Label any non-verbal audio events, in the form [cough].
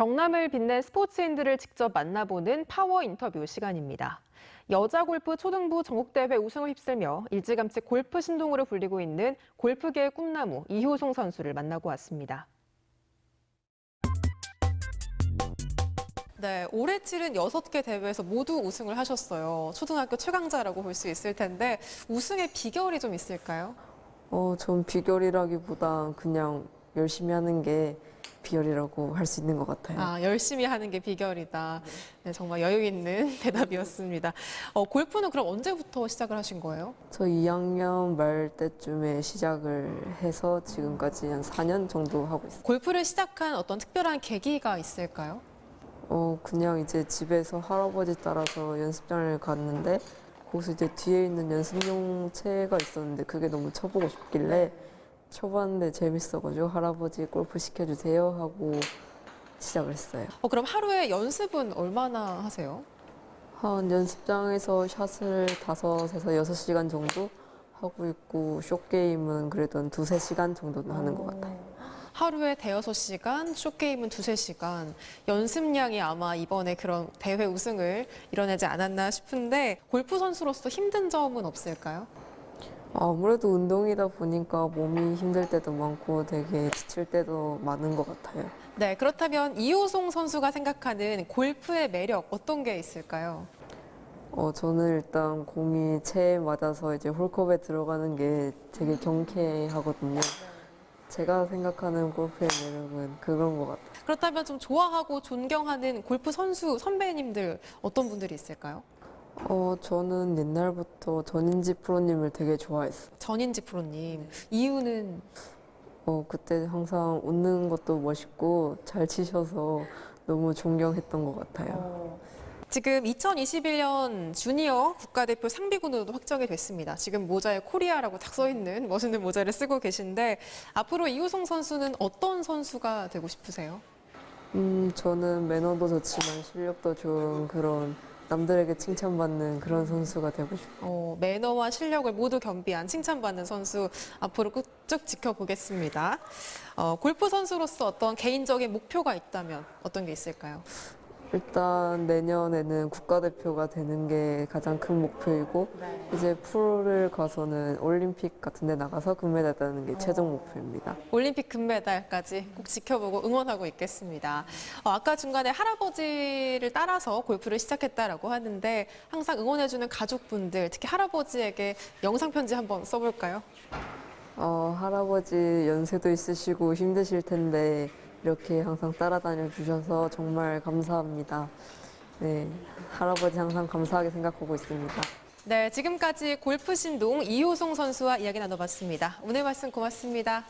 경남을 빛낸 스포츠인들을 직접 만나보는 파워 인터뷰 시간입니다. 여자 골프 초등부 전국대회 우승을 휩쓸며 일찌감치 골프 신동으로 불리고 있는 골프계의 꿈나무 이효송 선수를 만나고 왔습니다. 네, 올해 치른 6개 대회에서 모두 우승을 하셨어요. 초등학교 최강자라고 볼 수 있을 텐데 우승의 비결이 좀 있을까요? 어, 전 비결이라기보다 그냥 열심히 하는 게 비결이라고 할 수 있는 것 같아요. 아, 열심히 하는 게 비결이다. 네, 정말 여유 있는 [laughs] 대답이었습니다. 어, 골프는 그럼 언제부터 시작을 하신 거예요? 저 2학년 말 때쯤에 시작을 해서 지금까지 한 4년 정도 하고 있어요. 골프를 시작한 어떤 특별한 계기가 있을까요? 어, 그냥 이제 집에서 할아버지 따라서 연습장을 갔는데 거기서 이제 뒤에 있는 연습용체가 있었는데 그게 너무 쳐보고 싶길래 쳐봤는데 재밌어가지고 할아버지 골프 시켜주세요 하고 시작을 했어요. 어, 그럼 하루에 연습은 얼마나 하세요? 한 연습장에서 샷을 다섯에서 여섯 시간 정도 하고 있고 숏게임은 그래도 한 두세 시간 정도는 하는 것 같아요. 하루에 대여섯 시간, 쇼게임은 두세 시간. 연습량이 아마 이번에 그런 대회 우승을 이뤄내지 않았나 싶은데 골프 선수로서 힘든 점은 없을까요? 아무래도 운동이다 보니까 몸이 힘들 때도 많고 되게 지칠 때도 많은 것 같아요. 네, 그렇다면 이호송 선수가 생각하는 골프의 매력 어떤 게 있을까요? 어, 저는 일단 공이 채에 맞아서 이제 홀컵에 들어가는 게 되게 경쾌하거든요. 제가 생각하는 골프의 매력은 그런 것 같아요. 그렇다면 좀 좋아하고 존경하는 골프 선수 선배님들 어떤 분들이 있을까요? 어, 저는 옛날부터 전인지 프로님을 되게 좋아했어요. 전인지 프로님. 이유는 어, 그때 항상 웃는 것도 멋있고 잘 치셔서 너무 존경했던 것 같아요. 지금 2021년 주니어 국가대표 상비군으로도 확정이 됐습니다. 지금 모자에 코리아라고 딱 써 있는 멋있는 모자를 쓰고 계신데 앞으로 이호성 선수는 어떤 선수가 되고 싶으세요? 음, 저는 매너도 좋지만 실력도 좋은 그런 남들에게 칭찬받는 그런 선수가 되고 싶어요. 어, 매너와 실력을 모두 겸비한 칭찬받는 선수 앞으로 꾹쭉 지켜보겠습니다. 어, 골프 선수로서 어떤 개인적인 목표가 있다면 어떤 게 있을까요? 일단 내년에는 국가대표가 되는 게 가장 큰 목표이고 이제 프로를 가서는 올림픽 같은 데 나가서 금메달 따는 게 최종 목표입니다. 올림픽 금메달까지 꼭 지켜보고 응원하고 있겠습니다. 어, 아까 중간에 할아버지를 따라서 골프를 시작했다라고 하는데 항상 응원해주는 가족분들, 특히 할아버지에게 영상 편지 한번 써볼까요? 어, 할아버지 연세도 있으시고 힘드실 텐데 이렇게 항상 따라다녀 주셔서 정말 감사합니다. 네, 할아버지 항상 감사하게 생각하고 있습니다. 네, 지금까지 골프 신동 이호송 선수와 이야기 나눠봤습니다. 오늘 말씀 고맙습니다.